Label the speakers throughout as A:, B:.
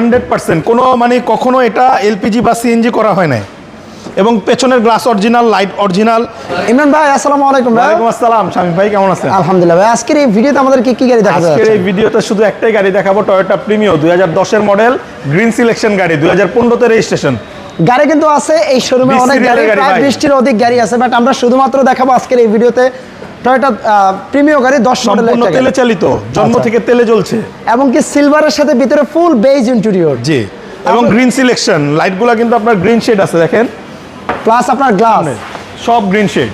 A: Hundred percent. কোনো মানে কখনো এটা এলপিজি বা সিএনজি করা হয় নাই। এবং পেছনের glass original light original.
B: Imran ভাই আসসালামু আলাইকুম ভাই।
A: ওয়ালাইকুম আসসালাম শামিম ভাই কেমন আছেন?
B: আলহামদুলিল্লাহ ভাই আজকের এই ভিডিওতে আমাদের কি কি গাড়ি দেখা
A: আজকের এই ভিডিওতে শুধু একটাই গাড়ি দেখাবো টয়োটা প্রিমিও দুই হাজার দশের মডেল গ্রিন সিলেকশন গাড়ি দুই হাজার পনেরোতে রেজিস্ট্রেশন
B: গাড়ি কিন্তু আছে এই শোরুমে অনেক গাড়ি প্রায়
A: ভাই।
B: বৃষ্টির অধিক গাড়ি আছে বাট আমরা শুধুমাত্র দেখাবো আজকের এই ভিডিওতে টয়োটা প্রিমিয় গাড়ি দশ মডেলের
A: সম্পূর্ণ তেলে চালিত জন্ম
B: আচ্ছা।
A: থেকে তেলে জ্বলছে।
B: এবং কি সিলভারের সাথে ভিতরে ফুল বেজ ইন্টেরিয়র
A: জি এবং গ্রিন সিলেকশন লাইটগুলো কিন্তু আপনার গ্রিন শেড আছে দেখেন।
B: প্লাস আপনার গ্লাস
A: সব গ্রিন শেড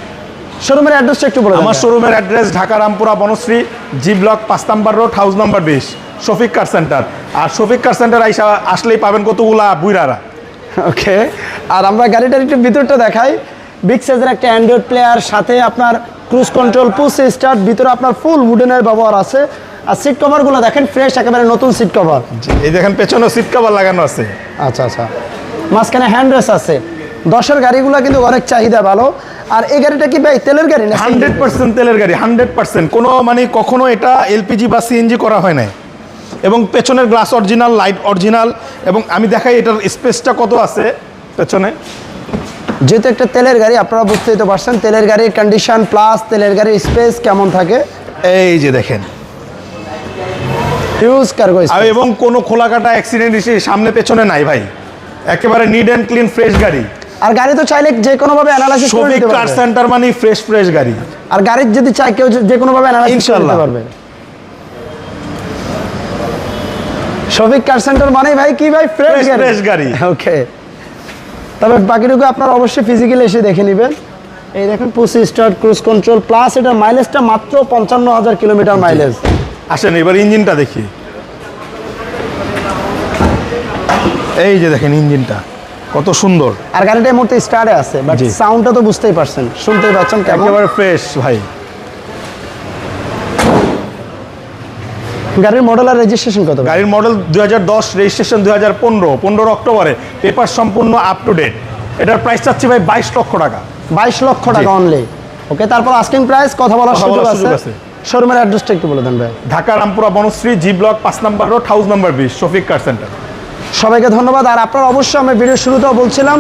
B: শোরুমের অ্যাড্রেসটা একটু বলে দেন।
A: আমার শোরুমের address Dhaka Rampura Banasree G block পাঁচ নাম্বার রোড হাউস নাম্বার বিশ শফিক কার সেন্টার আর শফিক কার সেন্টার আইসা আসলেই পাবেন কতগুলা বুইরারা।
B: ওকে আর আমরা গাড়িটার একটু ভিতরটা দেখাই। বিগ সাইজের একটা অ্যান্ড্রয়েড প্লেয়ার সাথে আপনার ক্রুজ কন্ট্রোল পুশ স্টার্ট ভিতরে আপনার ফুল উডেনের ব্যবহার আছে। আর সিট কভারগুলো দেখেন ফ্রেশ একেবারে নতুন সিট কভার
A: এই দেখেন পেছনে সিট কভার লাগানো আছে।
B: আচ্ছা আচ্ছা। মাঝখানে হ্যান্ড রেস আছে। দশের গাড়িগুলো কিন্তু অনেক চাহিদা ভালো। আর এই গাড়িটা কি ভাই তেলের গাড়ি না
A: হান্ড্রেড পার্সেন্ট তেলের গাড়ি হান্ড্রেড পার্সেন্ট। কোনো মানে কখনো এটা এলপিজি বা সিএনজি করা হয় নাই। এবং পেছনের গ্লাস অরিজিনাল লাইট অরিজিনাল এবং আমি দেখাই এটার স্পেসটা কত আছে পেছনে।
B: যেহেতু একটা তেলের গাড়ি আপনারা বুঝতেই তো পারছেন তেলের গাড়ির কন্ডিশন প্লাস তেলের গাড়ির স্পেস কেমন থাকে।
A: এই যে দেখেন।
B: হিউজ কার্গো
A: এবং কোনো খোলাকাটা অ্যাক্সিডেন্ট এসে সামনে পেছনে নাই ভাই। একেবারে নিড অ্যান্ড ক্লিন ফ্রেশ গাড়ি।
B: আর গাড়ি তো চাইলে যে কোনো ভাবে অ্যানালাইসিস করে নিতে
A: কার
B: পারবে।
A: সেন্টার মানে ফ্রেশ ফ্রেশ গাড়ি।
B: আর গাড়ির যদি চাই কেউ যে- কোনো ভাবে অ্যানালাইসিস করে
A: ইনশাল্লাহ।
B: নিতে পারবে। শফিক কার সেন্টার মানে ভাই কি ভাই? ফ্রেশ গাড়ি। ওকে তবে বাকিটুকু আপনারা অবশ্যই ফিজিক্যালি এসে দেখে নেবেন। এই দেখেন push start cruise control plus এটার মাইলেজটা মাত্র পঞ্চান্ন হাজার কিলোমিটার মাইলেজ
A: আসেন এবার ইঞ্জিনটা দেখি। এই যে দেখেন ইঞ্জিনটা কত সুন্দর।
B: আর গাড়িটা এই মুহূর্তে স্টার্টে আছে বাট সাউন্ডটা তো বুঝতেই পারছেন শুনতেই পাচ্ছেন কেমন।
A: একেবারে ফ্রেশ ভাই।
B: গাড়ির মডেল আর রেজিস্ট্রেশন কত
A: গাড়ির মডেল দুই হাজার দশ রেজিস্ট্রেশন দুই হাজার পনেরো পনেরো অক্টোবরে। পেপার সম্পূর্ণ আপ টু ডেট এটার প্রাইস চাচ্ছি ভাই বাইশ লক্ষ টাকা।
B: বাইশ লক্ষ টাকা অনলি ওকে তারপর আস্কিং প্রাইস কথা বলার সুযোগ আছে।
A: আছে।
B: শোরুমের অ্যাড্রেসটা একটু বলে দেন ভাই।
A: ঢাকা রামপুরা বনশ্রী জি ব্লক পাঁচ নাম্বার রোড হাউস নাম্বার বিশ শফিক কার সেন্টার
B: সবাইকে ধন্যবাদ। আর আপনারা অবশ্যই আমি ভিডিও শুরুতেও বলছিলাম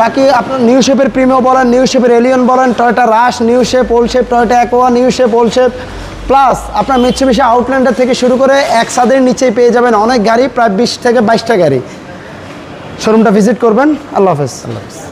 B: বাকি আপনার নিউ শেপের প্রিমিও বলেন নিউ শেপের এলিয়ন বলেন Toyota Rush new shape old shape Toyota Aqua new shape old shape plus আপনার মিচ্ছে আউটল্যান্ডার থেকে শুরু করে এক সাদের নিচেই পেয়ে যাবেন অনেক গাড়ি, প্রায় বিশ থেকে বাইশটা গাড়ি। শোরুমটা ভিজিট করবেন। আল্লাহ হাফেজ আল্লাহ হাফেজ।